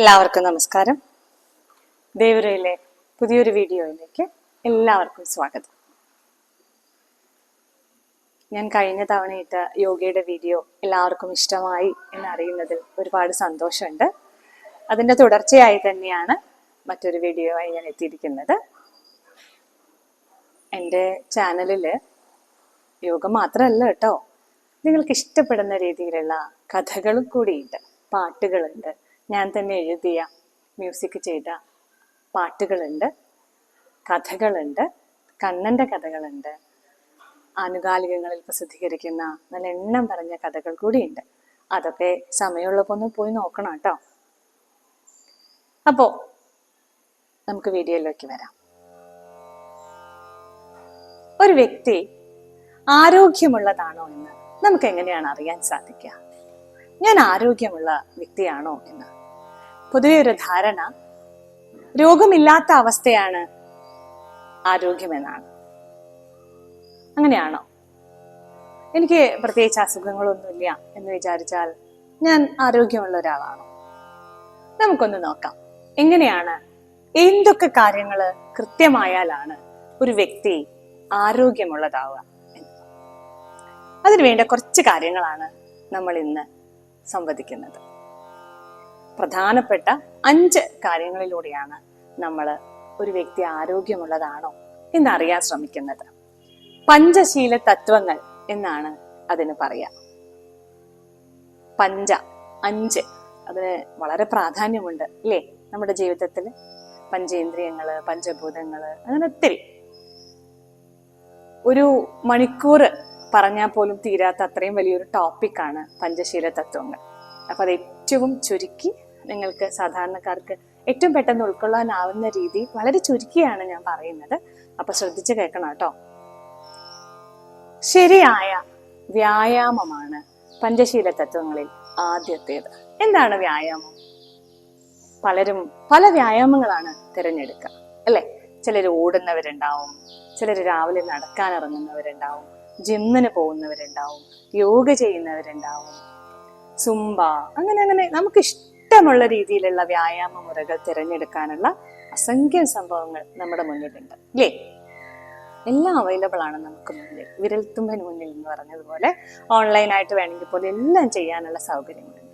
എല്ലാവർക്കും നമസ്കാരം. ദേവരയിലെ പുതിയൊരു വീഡിയോയിലേക്ക് എല്ലാവർക്കും സ്വാഗതം. ഞാൻ കഴിഞ്ഞ തവണയിട്ട യോഗയുടെ വീഡിയോ എല്ലാവർക്കും ഇഷ്ടമായി എന്നറിയുന്നതിൽ ഒരുപാട് സന്തോഷമുണ്ട്. അതിന്റെ തുടർച്ചയായി തന്നെയാണ് മറ്റൊരു വീഡിയോ ആയി ഞാൻ എത്തിയിരിക്കുന്നത്. എന്റെ ചാനലിൽ യോഗ മാത്രമല്ല കേട്ടോ. നിങ്ങൾക്ക് ഇഷ്ടപ്പെടുന്ന രീതിയിലുള്ള കഥകളും കൂടിയുണ്ട് പാട്ടുകളുണ്ട് ഞാൻ തന്നെ എഴുതിയ മ്യൂസിക് ചെയ്ത പാട്ടുകളുണ്ട് കഥകളുണ്ട് കണ്ണന്റെ കഥകളുണ്ട് ആനുകാലികങ്ങളിൽ പ്രസിദ്ധീകരിക്കുന്ന നല്ല എണ്ണം പറഞ്ഞ കഥകൾ കൂടിയുണ്ട്. അതൊക്കെ സമയമുള്ളപ്പോൾ ഒന്ന് പോയി നോക്കണം കേട്ടോ. അപ്പോൾ നമുക്ക് വീഡിയോയിലേക്ക് വരാം. ഒരു വ്യക്തി ആരോഗ്യമുള്ളതാണോ എന്ന് നമുക്ക് എങ്ങനെയാണ് അറിയാൻ സാധിക്കുക? ഞാൻ ആരോഗ്യമുള്ള വ്യക്തിയാണോ എന്ന് പൊതുവെ ഒരു ധാരണ. രോഗമില്ലാത്ത അവസ്ഥയാണ് ആരോഗ്യമെന്നാണ്. അങ്ങനെയാണോ? എനിക്ക് പ്രത്യേകിച്ച് അസുഖങ്ങളൊന്നുമില്ല എന്ന് വിചാരിച്ചാൽ ഞാൻ ആരോഗ്യമുള്ള ഒരാളാണോ? നമുക്കൊന്ന് നോക്കാം. എങ്ങനെയാണ്? എന്തൊക്കെ കാര്യങ്ങൾ കൃത്യമായാലാണ് ഒരു വ്യക്തി ആരോഗ്യമുള്ളതാവുക എന്ന്. അതിനുവേണ്ട കുറച്ച് കാര്യങ്ങളാണ് നമ്മൾ ഇന്ന് സംവദിക്കുന്നത്. പ്രധാനപ്പെട്ട അഞ്ച് കാര്യങ്ങളിലൂടെയാണ് നമ്മൾ ഒരു വ്യക്തി ആരോഗ്യമുള്ളതാണോ എന്നറിയാൻ ശ്രമിക്കുന്നത്. പഞ്ചശീല തത്വങ്ങൾ എന്നാണ് അതിന് പറയാ. പഞ്ച അഞ്ച് അതിന് വളരെ പ്രാധാന്യമുണ്ട് അല്ലേ? നമ്മുടെ ജീവിതത്തിൽ പഞ്ചേന്ദ്രിയങ്ങൾ പഞ്ചഭൂതങ്ങൾ അങ്ങനെ ഒത്തിരി. ഒരു മണിക്കൂർ പറഞ്ഞാൽ പോലും തീരാത്ത അത്രയും വലിയൊരു ടോപ്പിക്കാണ് പഞ്ചശീല തത്വങ്ങൾ. അപ്പൊ അത് ഏറ്റവും ചുരുക്കി നിങ്ങൾക്ക് സാധാരണക്കാർക്ക് ഏറ്റവും പെട്ടെന്ന് ഉൾക്കൊള്ളാനാവുന്ന രീതി വളരെ ചുരുക്കിയാണ് ഞാൻ പറയുന്നത്. അപ്പൊ ശ്രദ്ധിച്ചു കേൾക്കണം കേട്ടോ. ശരിയായ വ്യായാമമാണ് പഞ്ചശീല തത്വങ്ങളിൽ ആദ്യത്തേത്. എന്താണ് വ്യായാമം? പലരും പല വ്യായാമങ്ങളാണ് തിരഞ്ഞെടുക്കുക. അല്ലെ? ചിലർ ഓടുന്നവരുണ്ടാവും ചിലർ രാവിലെ നടക്കാൻ ഇറങ്ങുന്നവരുണ്ടാവും ജിമ്മിന് പോകുന്നവരുണ്ടാവും യോഗ ചെയ്യുന്നവരുണ്ടാവും സുംബ അങ്ങനെ അങ്ങനെ. നമുക്ക് ഇഷ്ടമുള്ള രീതിയിലുള്ള വ്യായാമ മുറകൾ തിരഞ്ഞെടുക്കാനുള്ള അസംഖ്യം സംഭവങ്ങൾ നമ്മുടെ മുന്നിലുണ്ട് അല്ലേ? എല്ലാം അവൈലബിൾ ആണ് നമുക്ക് മുന്നിൽ. വിരൽത്തുമ്പിന് മുന്നിൽ എന്ന് പറഞ്ഞതുപോലെ ഓൺലൈനായിട്ട് വേണമെങ്കിൽ പോലും എല്ലാം ചെയ്യാനുള്ള സൗകര്യങ്ങളുണ്ട്.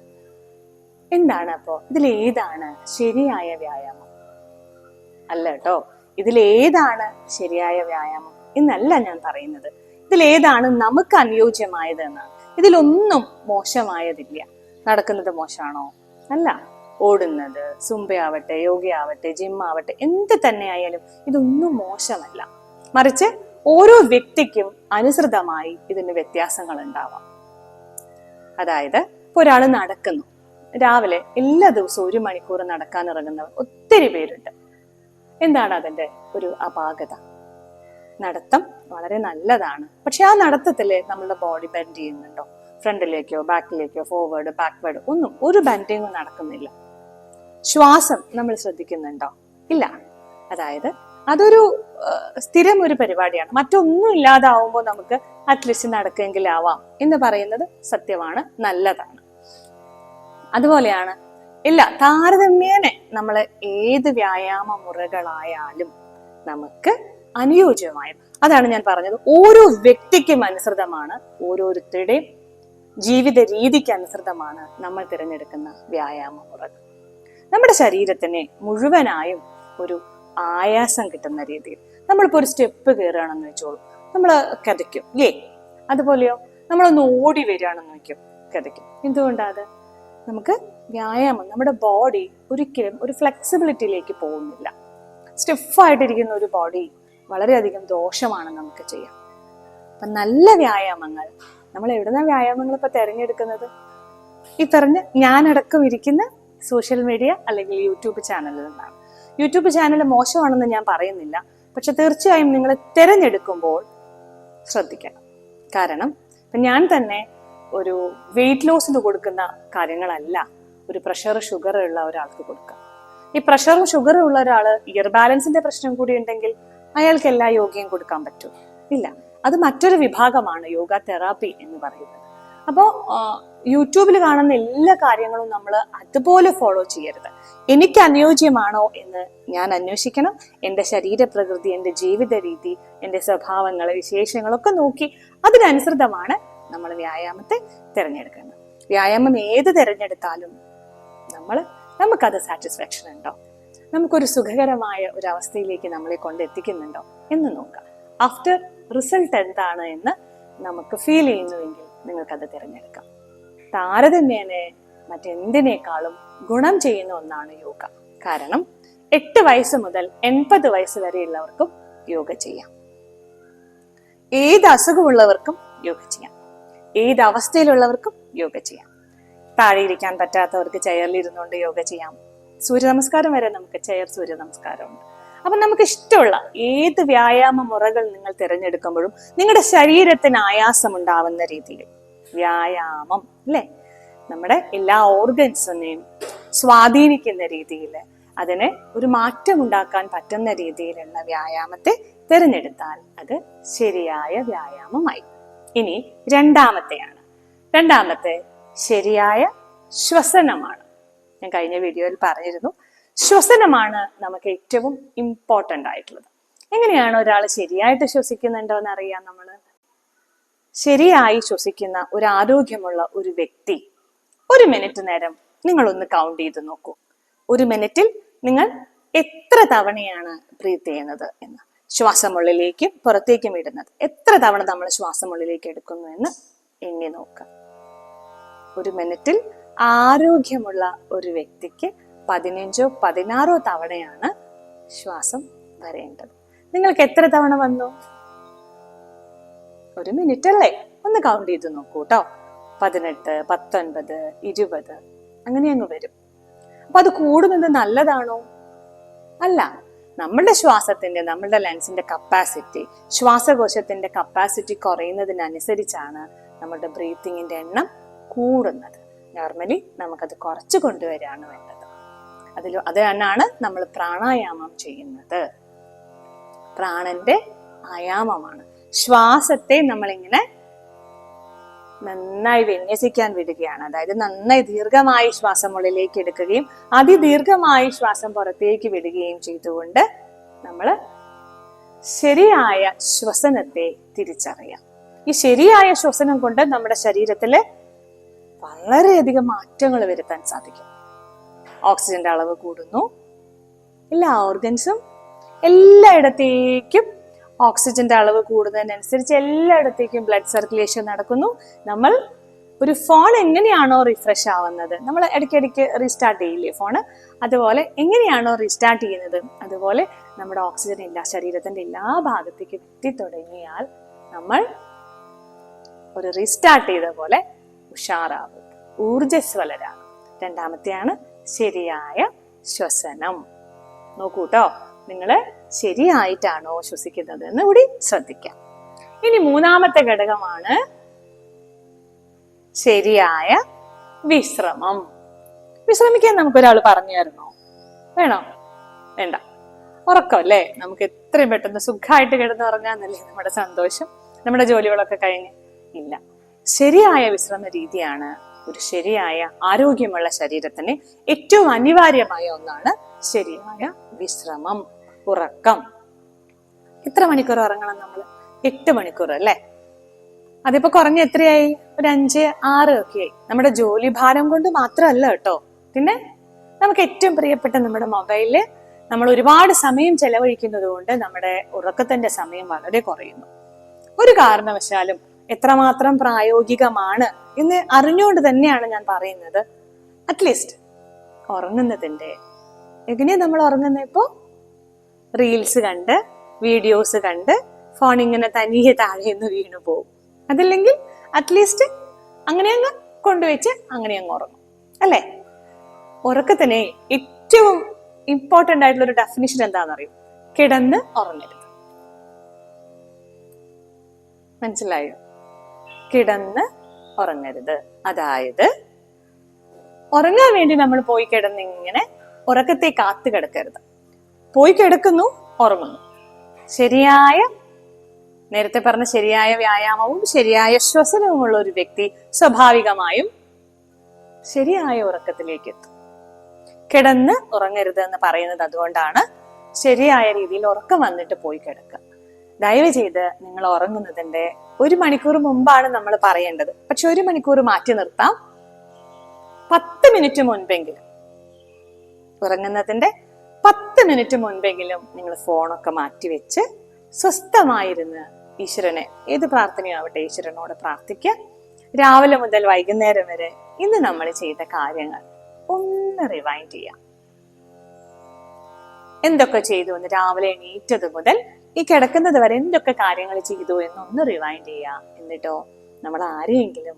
എന്താണ് അപ്പോ? ഇതിലേതാണ് ശരിയായ വ്യായാമം? അല്ല കേട്ടോ ഇതിലേതാണ് ശരിയായ വ്യായാമം? എന്നല്ല ഞാൻ പറയുന്നത്. ഇതിലേതാണ് നമുക്ക് അനുയോജ്യമായത് എന്നാണ് ഇതിലൊന്നും മോശമായതില്ല. നടക്കുന്നത് മോശമാണോ? അല്ല. ഓടുന്നത് സുംബയാവട്ടെ യോഗയാവട്ടെ ജിം ആവട്ടെ എന്ത് തന്നെ ആയാലും ഇതൊന്നും മോശമല്ല. മറിച്ച് ഓരോ വ്യക്തിക്കും അനുസൃതമായി ഇതിന് വ്യത്യാസങ്ങൾ ഉണ്ടാവാം അതായത് ഇപ്പൊ ഒരാൾ നടക്കുന്നു. രാവിലെ എല്ലാ ദിവസവും ഒരു മണിക്കൂർ നടക്കാൻ ഇറങ്ങുന്നവർ ഒത്തിരി പേരുണ്ട്. എന്താണ് അതിന്റെ ഒരു അപാകത? നടത്തം വളരെ നല്ലതാണ്. പക്ഷെ ആ നടത്തത്തിൽ നമ്മളുടെ ബോഡി ബെൻഡ് ചെയ്യുന്നുണ്ടോ? ഫ്രണ്ടിലേക്കോ ബാക്കിലേക്കോ ഫോർവേഡ് ബാക്ക്വേർഡ് ഒന്നും ഒരു ബെൻഡിങ്ങും നടക്കുന്നില്ല. ശ്വാസം നമ്മൾ ശ്രദ്ധിക്കുന്നുണ്ടോ? ഇല്ല. അതായത് അതൊരു സ്ഥിരം ഒരു പരിപാടിയാണ്. മറ്റൊന്നും ഇല്ലാതാവുമ്പോൾ നമുക്ക് അറ്റ്ലീസ്റ്റ് നടക്കുമെങ്കിലാവാം എന്ന് പറയുന്നത് സത്യമാണ് നല്ലതാണ്. അതുപോലെയാണ് ഇല്ല താരതമ്യേനെ നമ്മൾ ഏത് വ്യായാമ മുറകളായാലും നമുക്ക് അനുയോജ്യമായത് അതാണ് ഞാൻ പറഞ്ഞത് ഓരോ വ്യക്തിക്കും അനുസൃതമാണ് ഓരോരുത്തരുടെയും ജീവിത രീതിക്ക് അനുസൃതമാണ് നമ്മൾ തിരഞ്ഞെടുക്കുന്ന വ്യായാമ മുറകൾ നമ്മുടെ ശരീരത്തിനെ മുഴുവനായും ഒരു ആയാസം കിട്ടുന്ന രീതിയിൽ നമ്മളിപ്പോൾ ഒരു സ്റ്റെപ്പ് കയറുകയാണെന്ന് വെച്ചോളൂ. നമ്മൾ കഥയ്ക്കും ഇല്ലേ? അതുപോലെയോ? നമ്മളൊന്ന് ഓടി വരികയാണെന്ന് വെക്കും കഥയ്ക്കും. എന്തുകൊണ്ടാണ് നമുക്ക് വ്യായാമം നമ്മുടെ ബോഡി ഒരിക്കലും ഒരു ഫ്ലെക്സിബിലിറ്റിയിലേക്ക് പോകുന്നില്ല. സ്റ്റിഫായിട്ടിരിക്കുന്ന ഒരു ബോഡി വളരെയധികം ദോഷമാണ് നമുക്ക് ചെയ്യാം അപ്പം നല്ല വ്യായാമങ്ങൾ നമ്മൾ എവിടുന്ന വ്യായാമങ്ങൾ ഇപ്പൊ തിരഞ്ഞെടുക്കുന്നത്? ഈ പറഞ്ഞ ഞാനടക്കം ഇരിക്കുന്ന സോഷ്യൽ മീഡിയ അല്ലെങ്കിൽ യൂട്യൂബ് ചാനലിൽ നിന്നാണ്. യൂട്യൂബ് ചാനൽ മോശമാണെന്ന് ഞാൻ പറയുന്നില്ല. പക്ഷെ തീർച്ചയായും നിങ്ങൾ തിരഞ്ഞെടുക്കുമ്പോൾ ശ്രദ്ധിക്കണം. കാരണം ഇപ്പൊ ഞാൻ തന്നെ ഒരു വെയിറ്റ് ലോസിന് കൊടുക്കുന്ന കാര്യങ്ങളല്ല ഒരു പ്രഷർ ഷുഗർ ഉള്ള ഒരാൾക്ക് കൊടുക്കുക ഈ പ്രഷറും ഷുഗറും ഉള്ള ഒരാൾ ഇയർ ബാലൻസിന്റെ പ്രശ്നം കൂടി ഉണ്ടെങ്കിൽ അയാൾക്ക് എല്ലാ യോഗയും കൊടുക്കാൻ പറ്റും. ഇല്ല. അത് മറ്റൊരു വിഭാഗമാണ് യോഗ തെറാപ്പി എന്ന് പറയുന്നത്. അപ്പോൾ യൂട്യൂബിൽ കാണുന്ന എല്ലാ കാര്യങ്ങളും നമ്മൾ അതുപോലെ ഫോളോ ചെയ്യരുത്. എനിക്ക് അനുയോജ്യമാണോ എന്ന് ഞാൻ അന്വേഷിക്കണം. എന്റെ ശരീരപ്രകൃതി എന്റെ ജീവിത രീതി എന്റെ സ്വഭാവങ്ങൾ വിശേഷങ്ങളൊക്കെ നോക്കി അതിനനുസൃതമാണ് നമ്മൾ വ്യായാമത്തെ തിരഞ്ഞെടുക്കുന്നത്. വ്യായാമം ഏത് തിരഞ്ഞെടുത്താലും നമ്മൾ നമുക്കത് സാറ്റിസ്ഫാക്ഷൻ ഉണ്ടോ? നമുക്കൊരു സുഖകരമായ ഒരു അവസ്ഥയിലേക്ക് നമ്മളെ കൊണ്ടെത്തിക്കുന്നുണ്ടോ എന്ന് നോക്കാം ആഫ്റ്റർ റിസൾട്ട് എന്താണ് എന്ന് നമുക്ക് ഫീൽ ചെയ്യുന്നുവെങ്കിൽ നിങ്ങൾക്കത് തിരഞ്ഞെടുക്കാം. താരതമ്യേന മറ്റെന്തിനേക്കാളും ഗുണം ചെയ്യുന്ന ഒന്നാണ് യോഗ. കാരണം എട്ട് വയസ്സ് മുതൽ എൺപത് വയസ്സ് വരെയുള്ളവർക്കും യോഗ ചെയ്യാം. ഏത് അസുഖമുള്ളവർക്കും യോഗ ചെയ്യാം. ഏത് അവസ്ഥയിലുള്ളവർക്കും യോഗ ചെയ്യാം. താഴെ ഇരിക്കാൻ പറ്റാത്തവർക്ക് ചെയറിൽ ഇരുന്നുകൊണ്ട് യോഗ ചെയ്യാം. സൂര്യ നമസ്കാരം വരെ നമുക്ക് ചെയർ സൂര്യ നമസ്കാരമുണ്ട്. അപ്പൊ നമുക്ക് ഇഷ്ടമുള്ള ഏത് വ്യായാമ മുറകൾ നിങ്ങൾ തിരഞ്ഞെടുക്കുമ്പോഴും നിങ്ങളുടെ ശരീരത്തിന് ആയാസം ഉണ്ടാവുന്ന രീതിയിൽ. വ്യായാമം അല്ലേ? നമ്മുടെ എല്ലാ ഓർഗൻസിനെയും സ്വാധീനിക്കുന്ന രീതിയിൽ അതിന് ഒരു മാറ്റം ഉണ്ടാക്കാൻ പറ്റുന്ന രീതിയിലുള്ള വ്യായാമത്തെ തിരഞ്ഞെടുത്താൽ അത് ശരിയായ വ്യായാമമായി. ഇനി രണ്ടാമത്തെയാണ്. രണ്ടാമത്തെ ശരിയായ ശ്വസനമാണ്. ഞാൻ കഴിഞ്ഞ വീഡിയോയിൽ പറഞ്ഞിരുന്നു ശ്വസനമാണ് നമുക്ക് ഏറ്റവും ഇമ്പോർട്ടന്റ് ആയിട്ടുള്ളത്. എങ്ങനെയാണ് ഒരാൾ ശരിയായിട്ട് ശ്വസിക്കുന്നുണ്ടോ എന്ന് അറിയാം നമ്മൾ ശരിയായി ശ്വസിക്കുന്ന ഒരു ആരോഗ്യമുള്ള ഒരു വ്യക്തി ഒരു മിനിറ്റ് നേരം നിങ്ങൾ ഒന്ന് കൗണ്ട് ചെയ്ത് നോക്കൂ. ഒരു മിനിറ്റിൽ നിങ്ങൾ എത്ര തവണയാണ് ബ്രീത്ത് ചെയ്യുന്നത് എന്ന്. ശ്വാസം ഉള്ളിലേക്കും പുറത്തേക്കും ഇടുന്നത്. എത്ര തവണ നമ്മൾ ശ്വാസം ഉള്ളിലേക്ക് എടുക്കുന്നു എന്ന് എണ്ണി നോക്കുക. ഒരു മിനിറ്റിൽ ആരോഗ്യമുള്ള ഒരു വ്യക്തിക്ക് പതിനഞ്ചോ പതിനാറോ തവണയാണ് ശ്വാസം വരേണ്ടത്. നിങ്ങൾക്ക് എത്ര തവണ വന്നു? ഒരു മിനിറ്റ് അല്ലേ? ഒന്ന് കൗണ്ട് ചെയ്ത് നോക്കൂ കേട്ടോ പതിനെട്ട് പത്തൊൻപത് ഇരുപത് അങ്ങനെ അങ്ങ് വരും. അപ്പൊ അത് കൂടുന്നത് നല്ലതാണോ? അല്ല. നമ്മളുടെ ശ്വാസത്തിന്റെ നമ്മളുടെ ലെൻസിന്റെ കപ്പാസിറ്റി ശ്വാസകോശത്തിന്റെ കപ്പാസിറ്റി കുറയുന്നതിനനുസരിച്ചാണ് നമ്മുടെ ബ്രീത്തിങ്ങിന്റെ എണ്ണം കൂടുന്നത്. നോർമലി നമുക്കത് കുറച്ച് കൊണ്ടുവരികയാണ് വേണ്ടത്. അതിൽ അത് തന്നെയാണ് നമ്മൾ പ്രാണായാമം ചെയ്യുന്നത്. പ്രാണന്റെ ആയാമമാണ്. ശ്വാസത്തെ നമ്മളിങ്ങനെ നന്നായി വിന്യസിക്കാൻ വിടുകയാണ്. അതായത് നന്നായി ദീർഘമായി ശ്വാസം ഉള്ളിലേക്ക് എടുക്കുകയും അതിദീർഘമായി ശ്വാസം പുറത്തേക്ക് വിടുകയും ചെയ്തുകൊണ്ട് നമ്മൾ ശരിയായ ശ്വസനത്തെ തിരിച്ചറിയാം. ഈ ശരിയായ ശ്വസനം കൊണ്ട് നമ്മുടെ ശരീരത്തിൽ വളരെയധികം മാറ്റങ്ങൾ വരുത്താൻ സാധിക്കും. ഓക്സിജന്റെ അളവ് കൂടുന്നു. എല്ലാ ഓർഗൻസും എല്ലായിടത്തേക്കും ഓക്സിജന്റെ അളവ് കൂടുന്നതിനനുസരിച്ച് എല്ലായിടത്തേക്കും ബ്ലഡ് സർക്കുലേഷൻ നടക്കുന്നു. നമ്മൾ ഒരു ഫോൺ എങ്ങനെയാണോ റിഫ്രഷ് ആവുന്നത്? നമ്മൾ ഇടയ്ക്കിടയ്ക്ക് റീസ്റ്റാർട്ട് ചെയ്യില്ലേ ഫോണ്? അതുപോലെ എങ്ങനെയാണോ റീസ്റ്റാർട്ട് ചെയ്യുന്നത്? അതുപോലെ നമ്മുടെ ഓക്സിജൻ എല്ലാ ശരീരത്തിന്റെ എല്ലാ ഭാഗത്തേക്കും എത്തി തുടങ്ങിയാൽ നമ്മൾ ഒരു റീസ്റ്റാർട്ട് ചെയ്ത പോലെ ഉഷാറാവും. ഊർജസ്വലരാകും രണ്ടാമത്തെയാണ് ശരിയായ ശ്വസനം. നോക്കൂട്ടോ. നിങ്ങൾ ശരിയായിട്ടാണോ ശ്വസിക്കുന്നത് എന്ന് കൂടി ശ്രദ്ധിക്കാം. ഇനി മൂന്നാമത്തെ ഘടകമാണ് ശരിയായ വിശ്രമം. വിശ്രമിക്കാൻ നമുക്കൊരാൾ പറഞ്ഞു തരണോ? വേണോ? വേണ്ട. ഉറക്കം അല്ലേ നമുക്ക് എത്രയും പെട്ടെന്ന് സുഖമായിട്ട് കിടന്ന് ഉറങ്ങാന്നല്ലേ നമ്മുടെ സന്തോഷം. നമ്മുടെ ജോലികളൊക്കെ കഴിഞ്ഞ്. ഇല്ല. ശരിയായ വിശ്രമ രീതിയാണ് ഒരു ശരിയായ ആരോഗ്യമുള്ള ശരീരത്തിന് ഏറ്റവും അനിവാര്യമായ ഒന്നാണ് ശരിയായ വിശ്രമം ഉറക്കം. എത്ര മണിക്കൂർ ഉറങ്ങണം നമ്മൾ? എട്ട് മണിക്കൂർ അല്ലേ? അതിപ്പോ കുറഞ്ഞ എത്രയായി? ഒരു അഞ്ച് ആറ് ഒക്കെ ആയി. നമ്മുടെ ജോലി ഭാരം കൊണ്ട് മാത്രമല്ല കേട്ടോ. പിന്നെ നമുക്ക് ഏറ്റവും പ്രിയപ്പെട്ട നമ്മുടെ മൊബൈലിൽ നമ്മൾ ഒരുപാട് സമയം ചെലവഴിക്കുന്നത് കൊണ്ട് നമ്മുടെ ഉറക്കത്തിന്റെ സമയം വളരെ കുറയുന്നു. ഒരു കാരണവശാലും എത്രമാത്രം പ്രായോഗികമാണ് എന്ന് അറിഞ്ഞുകൊണ്ട് തന്നെയാണ് ഞാൻ പറയുന്നത്. അറ്റ്ലീസ്റ്റ് ഉറങ്ങുന്നതിന്റെ. എങ്ങനെയാ നമ്മൾ ഉറങ്ങുന്ന ഇപ്പോ? റീൽസ് കണ്ട് വീഡിയോസ് കണ്ട് ഫോൺ ഇങ്ങനെ തനിയെ താഴെ നിന്ന് വീണു പോകും അതല്ലെങ്കിൽ അറ്റ്ലീസ്റ്റ് അങ്ങനെ അങ്ങ് കൊണ്ടുവച്ച് അങ്ങനെ അങ്ങ് ഉറങ്ങും. അല്ലേ? ഉറക്കത്തിന് ഏറ്റവും ഇമ്പോർട്ടന്റ് ആയിട്ടുള്ള ഒരു ഡെഫിനിഷൻ എന്താണെന്നറിയും? കിടന്ന് ഉറങ്ങരുത്. മനസ്സിലായോ? കിടന്ന് ഉറങ്ങരുത്. അതായത് ഉറങ്ങാൻ വേണ്ടി നമ്മൾ പോയി കിടന്ന് ഇങ്ങനെ ഉറക്കത്തെ കാത്തു കിടക്കരുത്. പോയി കിടക്കുന്നു ഉറങ്ങുന്നു. ശരിയായ നേരത്തെ പറഞ്ഞ ശരിയായ വ്യായാമവും ശരിയായ ശ്വസനവുമുള്ള ഒരു വ്യക്തി സ്വാഭാവികമായും ശരിയായ ഉറക്കത്തിലേക്ക് എത്തും. കിടന്ന് ഉറങ്ങരുത് എന്ന് പറയുന്നത് അതുകൊണ്ടാണ് ശരിയായ രീതിയിൽ ഉറക്കം വന്നിട്ട് പോയി കിടക്കുക. ദയവ് ചെയ്ത് നിങ്ങൾ ഉറങ്ങുന്നതിന്റെ ഒരു മണിക്കൂർ മുമ്പാണ് നമ്മൾ പറയേണ്ടത്. പക്ഷെ ഒരു മണിക്കൂർ മാറ്റി നിർത്താം. പത്ത് മിനിറ്റ് മുൻപെങ്കിലും. ഉറങ്ങുന്നതിന്റെ പത്ത് മിനിറ്റ് മുൻപെങ്കിലും നിങ്ങൾ ഫോണൊക്കെ മാറ്റി വെച്ച് സ്വസ്ഥമായിരുന്ന് ഈശ്വരനെ ഏത് പ്രാർത്ഥനയാവട്ടെ ഈശ്വരനോട് പ്രാർത്ഥിക്കുക രാവിലെ മുതൽ വൈകുന്നേരം വരെ ഇന്ന് നമ്മൾ ചെയ്ത കാര്യങ്ങൾ ഒന്ന് റിവൈൻഡ് ചെയ്യാം. എന്തൊക്കെ ചെയ്തു എന്ന് രാവിലെ എണീറ്റത് മുതൽ ഈ കിടക്കുന്നത് വരെ എന്തൊക്കെ കാര്യങ്ങൾ ചെയ്തു എന്നൊന്ന് റിവൈൻഡ് ചെയ്യാ. എന്നിട്ടോ നമ്മൾ ആരെയെങ്കിലും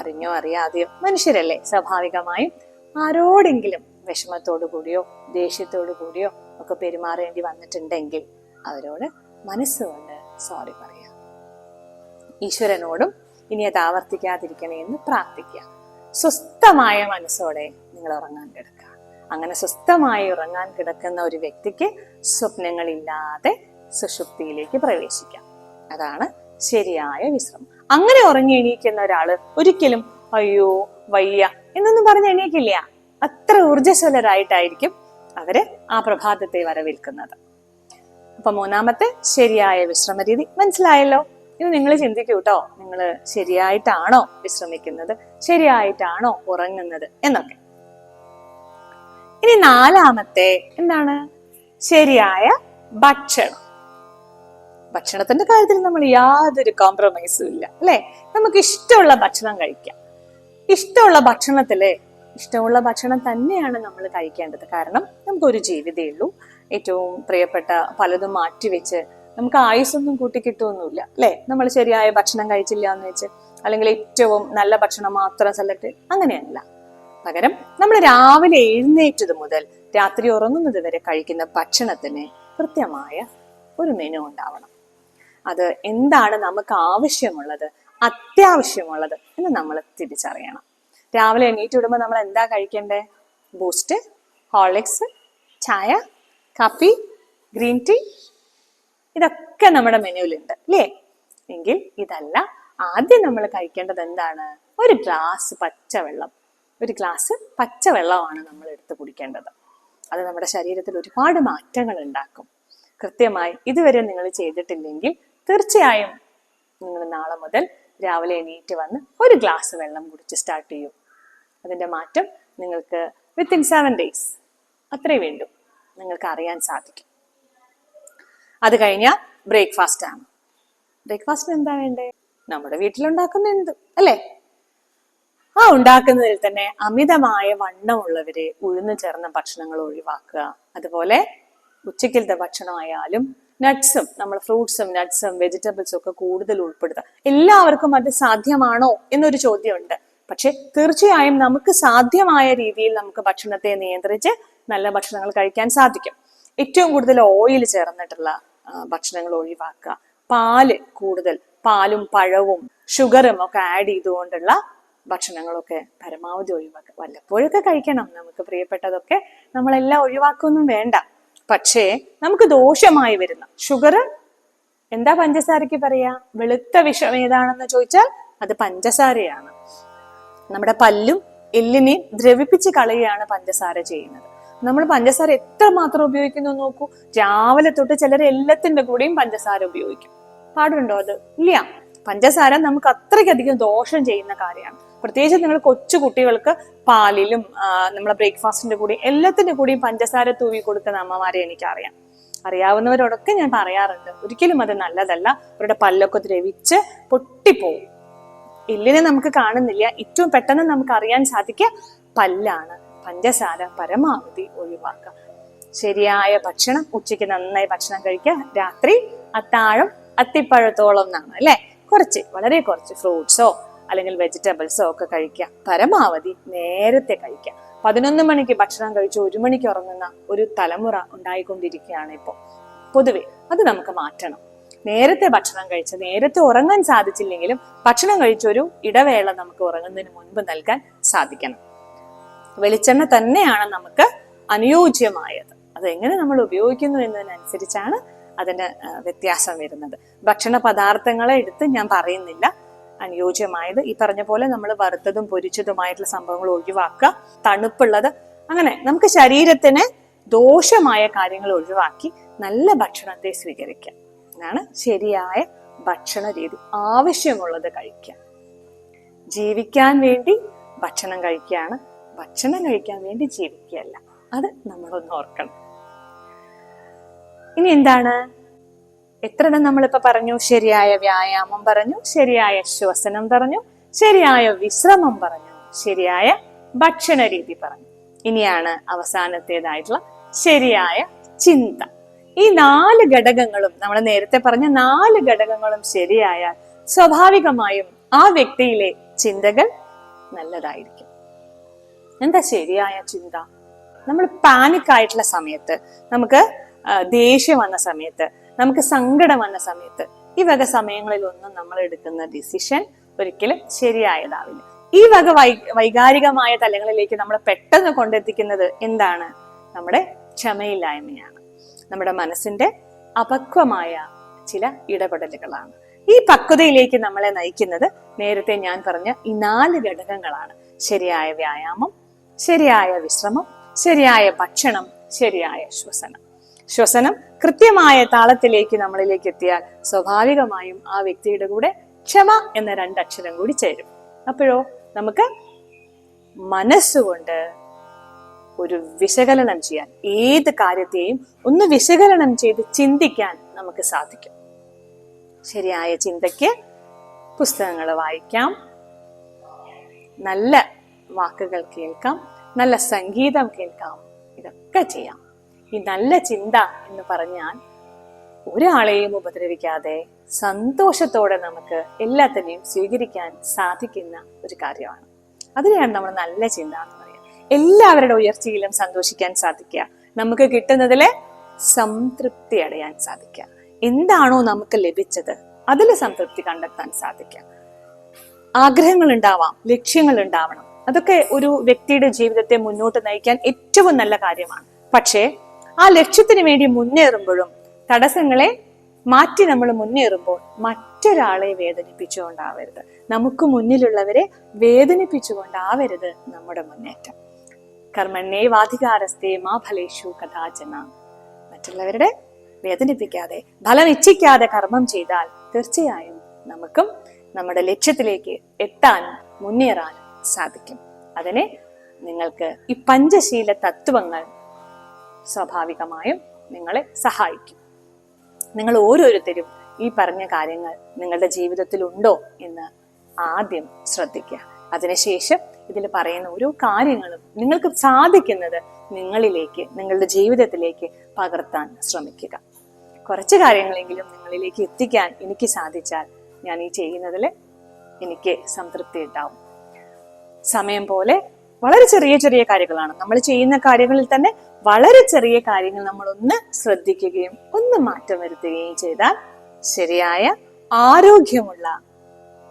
അറിഞ്ഞോ അറിയാതെയോ മനുഷ്യരല്ലേ സ്വാഭാവികമായും ആരോടെങ്കിലും വിഷമത്തോടു കൂടിയോ ദേഷ്യത്തോടു കൂടിയോ ഒക്കെ പെരുമാറേണ്ടി വന്നിട്ടുണ്ടെങ്കിൽ അവരോട് മനസ്സുകൊണ്ട് സോറി പറയാം. ഈശ്വരനോടും ഇനി അത് ആവർത്തിക്കാതിരിക്കണേ എന്ന് പ്രാർത്ഥിക്കുക സ്വസ്ഥമായ മനസ്സോടെ നിങ്ങൾ ഉറങ്ങാൻ കിടക്കുക അങ്ങനെ സ്വസ്ഥമായി ഉറങ്ങാൻ കിടക്കുന്ന ഒരു വ്യക്തിക്ക് സ്വപ്നങ്ങളില്ലാതെ സുഷുപ്തിയിലേക്ക് പ്രവേശിക്കാം. അതാണ് ശരിയായ വിശ്രമം. അങ്ങനെ ഉറങ്ങി എണീക്കുന്ന ഒരാൾ ഒരിക്കലും അയ്യോ വയ്യ എന്നൊന്നും പറഞ്ഞ് എണീക്കില്ല. അത്ര ഊർജസ്വലരായിട്ടായിരിക്കും അവർ ആ പ്രഭാതത്തെ വരവേൽക്കുന്നത്. അപ്പൊ മൂന്നാമത്തെ ശരിയായ വിശ്രമ രീതി മനസ്സിലായല്ലോ? ഇത് നിങ്ങൾ ചിന്തിക്കൂ കേട്ടോ നിങ്ങൾ ശരിയായിട്ടാണോ വിശ്രമിക്കുന്നത്? ശരിയായിട്ടാണോ ഉറങ്ങുന്നത്? എന്നൊക്കെ. ഇനി നാലാമത്തെ എന്താണ്? ശരിയായ ഭക്ഷണം. ഭക്ഷണത്തിന്റെ കാര്യത്തിൽ നമ്മൾ യാതൊരു കോംപ്രമൈസും ഇല്ല അല്ലെ? നമുക്ക് ഇഷ്ടമുള്ള ഭക്ഷണം കഴിക്കാം. ഇഷ്ടമുള്ള ഭക്ഷണത്തിൽ ഇഷ്ടമുള്ള ഭക്ഷണം തന്നെയാണ് നമ്മൾ കഴിക്കേണ്ടത്. കാരണം നമുക്കൊരു ജീവിതമേ ഉള്ളൂ. ഏറ്റവും പ്രിയപ്പെട്ട പലതും മാറ്റിവെച്ച് നമുക്ക് ആയുസൊന്നും കൂട്ടിക്കിട്ടുമൊന്നുമില്ല അല്ലെ? നമ്മൾ ശരിയായ ഭക്ഷണം കഴിച്ചില്ല എന്ന് വെച്ച് അല്ലെങ്കിൽ ഏറ്റവും നല്ല ഭക്ഷണം മാത്രം സെലക്ട് അങ്ങനെയല്ല. പകരം നമ്മൾ രാവിലെ എഴുന്നേറ്റത് മുതൽ രാത്രി ഉറങ്ങുന്നത് വരെ കഴിക്കുന്ന ഭക്ഷണത്തിന് കൃത്യമായ ഒരു മെനു ഉണ്ടാവണം. അത് എന്താണ് നമുക്ക് ആവശ്യമുള്ളത് അത്യാവശ്യമുള്ളത് എന്ന് നമ്മൾ തിരിച്ചറിയണം. രാവിലെ എണീറ്റ് വിടുമ്പോൾ നമ്മൾ എന്താ കഴിക്കേണ്ടേ? ബൂസ്റ്റ് ഹോർലിക്സ് ചായ കാപ്പി ഗ്രീൻ ടീ ഇതൊക്കെ നമ്മുടെ മെനുവിലുണ്ട് അല്ലേ? എങ്കിൽ ഇതല്ല ആദ്യം നമ്മൾ കഴിക്കേണ്ടത് എന്താണ്? ഒരു ഗ്ലാസ് പച്ചവെള്ളം. ഒരു ഗ്ലാസ് പച്ചവെള്ളമാണ് നമ്മൾ എടുത്ത് കുടിക്കേണ്ടത്. അത് നമ്മുടെ ശരീരത്തിൽ ഒരുപാട് മാറ്റങ്ങൾ ഉണ്ടാക്കും. കൃത്യമായി ഇതുവരെ നിങ്ങൾ ചെയ്തിട്ടില്ലെങ്കിൽ തീർച്ചയായും നിങ്ങൾ നാളെ മുതൽ രാവിലെ എണീറ്റ് വന്ന് ഒരു ഗ്ലാസ് വെള്ളം കുടിച്ച് സ്റ്റാർട്ട് ചെയ്യും. അതിന്റെ മാറ്റം നിങ്ങൾക്ക് വിത്തിൻ സെവൻ ഡേയ്സ് അത്രേ വേണ്ടു. നിങ്ങൾക്ക് അറിയാൻ സാധിക്കും. അത് കഴിഞ്ഞാൽ ബ്രേക്ക്ഫാസ്റ്റ് ആണ്. ബ്രേക്ക്ഫാസ്റ്റിന് എന്താ വേണ്ടേ? നമ്മുടെ വീട്ടിലുണ്ടാക്കുന്ന എന്തും അല്ലേ? ആ ഉണ്ടാക്കുന്നതിൽ തന്നെ അമിതമായ വണ്ണമുള്ളവരെ ഉഴുന്നു ചേർന്ന ഭക്ഷണങ്ങൾ ഒഴിവാക്കുക. അതുപോലെ ഉച്ചക്കലത്തെ ഭക്ഷണമായാലും നട്ട്സും നമ്മൾ ഫ്രൂട്ട്സും നട്ട്സും വെജിറ്റബിൾസും ഒക്കെ കൂടുതൽ ഉൾപ്പെടുത്തുക എല്ലാവർക്കും അത് സാധ്യമാണോ എന്നൊരു ചോദ്യമുണ്ട്. പക്ഷെ തീർച്ചയായും നമുക്ക് സാധ്യമായ രീതിയിൽ നമുക്ക് ഭക്ഷണത്തെ നിയന്ത്രിച്ച് നല്ല ഭക്ഷണങ്ങൾ കഴിക്കാൻ സാധിക്കും. ഏറ്റവും കൂടുതൽ ഓയിൽ ചേർന്നിട്ടുള്ള ഭക്ഷണങ്ങൾ ഒഴിവാക്കുക. പാൽ കൂടുതൽ പാലും പഴവും ഷുഗറും ഒക്കെ ആഡ് ചെയ്തുകൊണ്ടുള്ള ഭക്ഷണങ്ങളൊക്കെ പരമാവധി ഒഴിവാക്കുക. വല്ലപ്പോഴൊക്കെ കഴിക്കണം. നമുക്ക് പ്രിയപ്പെട്ടതൊക്കെ നമ്മളെല്ലാം ഒഴിവാക്കൊന്നും വേണ്ട. പക്ഷേ നമുക്ക് ദോഷമായി വരുന്ന ഷുഗർ എന്താ പഞ്ചസാരയ്ക്ക് പറയാ? വെളുത്ത വിഷം ഏതാണെന്ന് ചോദിച്ചാൽ അത് പഞ്ചസാരയാണ്. നമ്മുടെ പല്ലും എല്ലിനെയും ദ്രവിപ്പിച്ച് കളയുകയാണ് പഞ്ചസാര ചെയ്യുന്നത്. നമ്മൾ പഞ്ചസാര എത്ര മാത്രം ഉപയോഗിക്കുന്നു നോക്കൂ. രാവിലെ തൊട്ട് ചിലർ എല്ലാത്തിന്റെ കൂടെയും പഞ്ചസാര ഉപയോഗിക്കും. പാടുണ്ടോ അത്? ഇല്ല. പഞ്ചസാര നമുക്ക് അത്രയ്ക്കധികം ദോഷം ചെയ്യുന്ന കാര്യമാണ്. പ്രത്യേകിച്ച് നിങ്ങൾ കൊച്ചു കുട്ടികൾക്ക് പാലിലും നമ്മളെ ബ്രേക്ക്ഫാസ്റ്റിന്റെ കൂടി എല്ലാത്തിന്റെ കൂടിയും പഞ്ചസാര തൂവി കൊടുക്കുന്ന അമ്മമാരെ എനിക്കറിയാം. അറിയാവുന്നവരോടൊക്കെ ഞാൻ പറയാറുണ്ട് ഒരിക്കലും അത് നല്ലതല്ല. അവരുടെ പല്ലൊക്കെ ദ്രവിച്ച് പൊട്ടിപ്പോവും. എല്ലിനെ നമുക്ക് കാണുന്നില്ല. ഏറ്റവും പെട്ടെന്ന് നമുക്ക് അറിയാൻ സാധിക്കുക പല്ലാണ്. പഞ്ചസാര പരമാവധി ഒഴിവാക്കുക. ശരിയായ ഭക്ഷണം ഉച്ചയ്ക്ക് നന്നായി ഭക്ഷണം കഴിക്കുക. രാത്രി അത്താഴം അത്തിപ്പഴത്തോളം എന്നാണ് അല്ലെ? കുറച്ച് വളരെ കുറച്ച് ഫ്രൂട്ട്സോ അല്ലെങ്കിൽ വെജിറ്റബിൾസോ ഒക്കെ കഴിക്കുക പരമാവധി നേരത്തെ കഴിക്കുക പതിനൊന്ന് മണിക്ക് ഭക്ഷണം കഴിച്ച് ഒരു മണിക്ക് ഉറങ്ങുന്ന ഒരു തലമുറ ഉണ്ടായിക്കൊണ്ടിരിക്കുകയാണ് ഇപ്പോൾ പൊതുവെ അത് നമുക്ക് മാറ്റണം. നേരത്തെ ഭക്ഷണം കഴിച്ച് നേരത്തെ ഉറങ്ങാൻ സാധിച്ചില്ലെങ്കിലും ഭക്ഷണം കഴിച്ചൊരു ഇടവേള നമുക്ക് ഉറങ്ങുന്നതിന് മുൻപ് നൽകാൻ സാധിക്കണം. വെളിച്ചെണ്ണ തന്നെയാണ് നമുക്ക് അനുയോജ്യമായത്. അതെങ്ങനെ നമ്മൾ ഉപയോഗിക്കുന്നു എന്നതിനനുസരിച്ചാണ് അതിന് വ്യത്യാസം വരുന്നത്. ഭക്ഷണ പദാർത്ഥങ്ങളെ എടുത്ത് ഞാൻ പറയുന്നില്ല. അനുയോജ്യമായത്. ഈ പറഞ്ഞ പോലെ നമ്മൾ വറുത്തതും പൊരിച്ചതുമായിട്ടുള്ള സംഭവങ്ങൾ ഒഴിവാക്കുക തണുപ്പുള്ളത് അങ്ങനെ നമുക്ക് ശരീരത്തിന് ദോഷമായ കാര്യങ്ങൾ ഒഴിവാക്കി നല്ല ഭക്ഷണത്തെ സ്വീകരിക്കാം അതാണ് ശരിയായ ഭക്ഷണ രീതി ആവശ്യമുള്ളത് കഴിക്കുക. ജീവിക്കാൻ വേണ്ടി ഭക്ഷണം കഴിക്കുകയാണ്. ഭക്ഷണം കഴിക്കാൻ വേണ്ടി ജീവിക്കുകയല്ല. അത് നമ്മളൊന്ന് ഓർക്കണം. ഇനി എന്താണ്? എത്ര നമ്മളിപ്പോൾ നമ്മളിപ്പോ പറഞ്ഞു? ശരിയായ വ്യായാമം പറഞ്ഞു ശരിയായ ശ്വസനം പറഞ്ഞു ശരിയായ വിശ്രമം പറഞ്ഞു ശരിയായ ഭക്ഷണ രീതി പറഞ്ഞു. ഇനിയാണ് അവസാനത്തേതായിട്ടുള്ള ശരിയായ ചിന്ത. ഈ നാല് ഘടകങ്ങളും നമ്മൾ നേരത്തെ പറഞ്ഞ നാല് ഘടകങ്ങളും ശരിയായാൽ സ്വാഭാവികമായും ആ വ്യക്തിയിലെ ചിന്തകൾ നല്ലതായിരിക്കും. എന്താ ശരിയായ ചിന്ത? നമ്മൾ പാനിക് ആയിട്ടുള്ള സമയത്ത് നമുക്ക് ദേഷ്യം വന്ന സമയത്ത് നമുക്ക് സങ്കടം വന്ന സമയത്ത് ഈ വക സമയങ്ങളിലൊന്നും നമ്മൾ എടുക്കുന്ന ഡിസിഷൻ ഒരിക്കലും ശരിയായതാവില്ല ഈ വക വൈ വൈകാരികമായ തലങ്ങളിലേക്ക് നമ്മൾ പെട്ടെന്ന് കൊണ്ടെത്തിക്കുന്നത് എന്താണ്? നമ്മുടെ ക്ഷമയില്ലായ്മയാണ്. നമ്മുടെ മനസ്സിന്റെ അപക്വമായ ചില ഇടപെടലുകളാണ്. ഈ പക്വതയിലേക്ക് നമ്മളെ നയിക്കുന്നത് നേരത്തെ ഞാൻ പറഞ്ഞ ഈ നാല് ഘടകങ്ങളാണ്. ശരിയായ വ്യായാമം ശരിയായ വിശ്രമം ശരിയായ ഭക്ഷണം ശരിയായ ശ്വസനം. ശ്വസനം കൃത്യമായ താളത്തിലേക്ക് നമ്മളിലേക്ക് എത്തിയാൽ സ്വാഭാവികമായും ആ വ്യക്തിയുടെ കൂടെ ക്ഷമ എന്ന രണ്ടക്ഷരം കൂടി ചേരും. അപ്പോഴോ നമുക്ക് മനസ്സുകൊണ്ട് ഒരു വിശകലനം ചെയ്യാൻ ഏത് കാര്യത്തെയും ഒന്ന് വിശകലനം ചെയ്ത് ചിന്തിക്കാൻ നമുക്ക് സാധിക്കും. ശരിയായ ചിന്തയ്ക്ക് പുസ്തകങ്ങൾ വായിക്കാം. നല്ല വാക്കുകൾ കേൾക്കാം. നല്ല സംഗീതം കേൾക്കാം. ഇതൊക്കെ ചെയ്യാം. ഈ നല്ല ചിന്ത എന്ന് പറഞ്ഞാൽ ഒരാളെയും ഉപദ്രവിക്കാതെ സന്തോഷത്തോടെ നമുക്ക് എല്ലാത്തിനെയും സ്വീകരിക്കാൻ സാധിക്കുന്ന ഒരു കാര്യമാണ്. അതിനെയാണ് നമ്മൾ നല്ല ചിന്ത എന്ന് പറയുക. എല്ലാവരുടെ ഉയർച്ചയിലും സന്തോഷിക്കാൻ സാധിക്കുക. നമുക്ക് കിട്ടുന്നതിൽ സംതൃപ്തി അടയാൻ സാധിക്കുക. എന്താണോ നമുക്ക് ലഭിച്ചത് അതിൽ സംതൃപ്തി കണ്ടെത്താൻ സാധിക്കുക. ആഗ്രഹങ്ങൾ ഉണ്ടാവാം ലക്ഷ്യങ്ങൾ ഉണ്ടാവണം. അതൊക്കെ ഒരു വ്യക്തിയുടെ ജീവിതത്തെ മുന്നോട്ട് നയിക്കാൻ ഏറ്റവും നല്ല കാര്യമാണ്. പക്ഷേ ആ ലക്ഷ്യത്തിന് വേണ്ടി മുന്നേറുമ്പോഴും തടസ്സങ്ങളെ മാറ്റി നമ്മൾ മുന്നേറുമ്പോൾ മറ്റൊരാളെ വേദനിപ്പിച്ചുകൊണ്ടാവരുത്. നമുക്ക് മുന്നിലുള്ളവരെ വേദനിപ്പിച്ചുകൊണ്ടാവരുത് നമ്മുടെ മുന്നേറ്റം. കർമ്മണ്ണേ വാധികാരസ്ഥേ മാ ഫലേഷു കഥാചന. മറ്റുള്ളവരുടെ വേദനിപ്പിക്കാതെ ഫലം ഇച്ഛിക്കാതെ കർമ്മം ചെയ്താൽ തീർച്ചയായും നമുക്കും നമ്മുടെ ലക്ഷ്യത്തിലേക്ക് എത്താനും മുന്നേറാനും സാധിക്കും. അതിനെ നിങ്ങൾക്ക് ഈ പഞ്ചശീല തത്വങ്ങൾ സ്വാഭാവികമായും നിങ്ങളെ സഹായിക്കും. നിങ്ങൾ ഓരോരുത്തരും ഈ പറഞ്ഞ കാര്യങ്ങൾ നിങ്ങളുടെ ജീവിതത്തിൽ ഉണ്ടോ എന്ന് ആദ്യം ശ്രദ്ധിക്കുക. അതിനുശേഷം ഇതിൽ പറയുന്ന ഓരോ കാര്യങ്ങളും നിങ്ങൾക്ക് സാധിക്കുന്നത് നിങ്ങളിലേക്ക് നിങ്ങളുടെ ജീവിതത്തിലേക്ക് പകർത്താൻ ശ്രമിക്കുക. കുറച്ച് കാര്യങ്ങളെങ്കിലും നിങ്ങളിലേക്ക് എത്തിക്കാൻ എനിക്ക് സാധിച്ചാൽ ഞാൻ ഈ ചെയ്യുന്നതിൽ എനിക്ക് സംതൃപ്തി ഉണ്ടാവും. സമയം പോലെ വളരെ ചെറിയ ചെറിയ കാര്യങ്ങളാണ്. നമ്മൾ ചെയ്യുന്ന കാര്യങ്ങളിൽ തന്നെ വളരെ ചെറിയ കാര്യങ്ങൾ നമ്മൾ ഒന്ന് ശ്രദ്ധിക്കുകയും ഒന്ന് മാറ്റം വരുത്തുകയും ചെയ്താൽ ശരിയായ ആരോഗ്യമുള്ള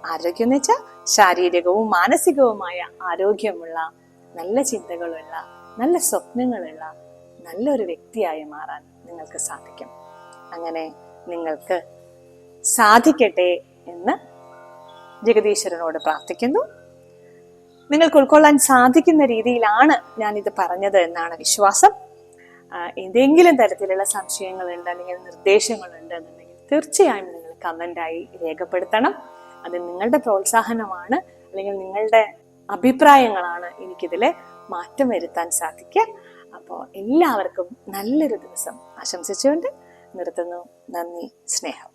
ആരോഗ്യം എന്ന് വെച്ചാൽ ശാരീരികവും മാനസികവുമായ ആരോഗ്യമുള്ള നല്ല ചിന്തകളുള്ള നല്ല സ്വപ്നങ്ങളുള്ള നല്ലൊരു വ്യക്തിയായി മാറാൻ നിങ്ങൾക്ക് സാധിക്കും. അങ്ങനെ നിങ്ങൾക്ക് സാധിക്കട്ടെ എന്ന് ജഗദീശ്വരനോട് പ്രാർത്ഥിക്കുന്നു. നിങ്ങൾക്ക് ഉൾക്കൊള്ളാൻ സാധിക്കുന്ന രീതിയിലാണ് ഞാൻ ഇത് പറഞ്ഞത് എന്നാണ് വിശ്വാസം. ഏതെങ്കിലും തരത്തിലുള്ള സംശയങ്ങളുണ്ട് അല്ലെങ്കിൽ നിർദ്ദേശങ്ങളുണ്ട് എന്നുണ്ടെങ്കിൽ തീർച്ചയായും നിങ്ങൾ കമന്റായി രേഖപ്പെടുത്തണം. അത് നിങ്ങളുടെ പ്രോത്സാഹനമാണ് അല്ലെങ്കിൽ നിങ്ങളുടെ അഭിപ്രായങ്ങളാണ് എനിക്കിതിൽ മാറ്റം വരുത്താൻ സാധിക്കുക. അപ്പോൾ എല്ലാവർക്കും നല്ലൊരു ദിവസം ആശംസിച്ചുകൊണ്ട് നിർത്തുന്നു. നന്ദി സ്നേഹം.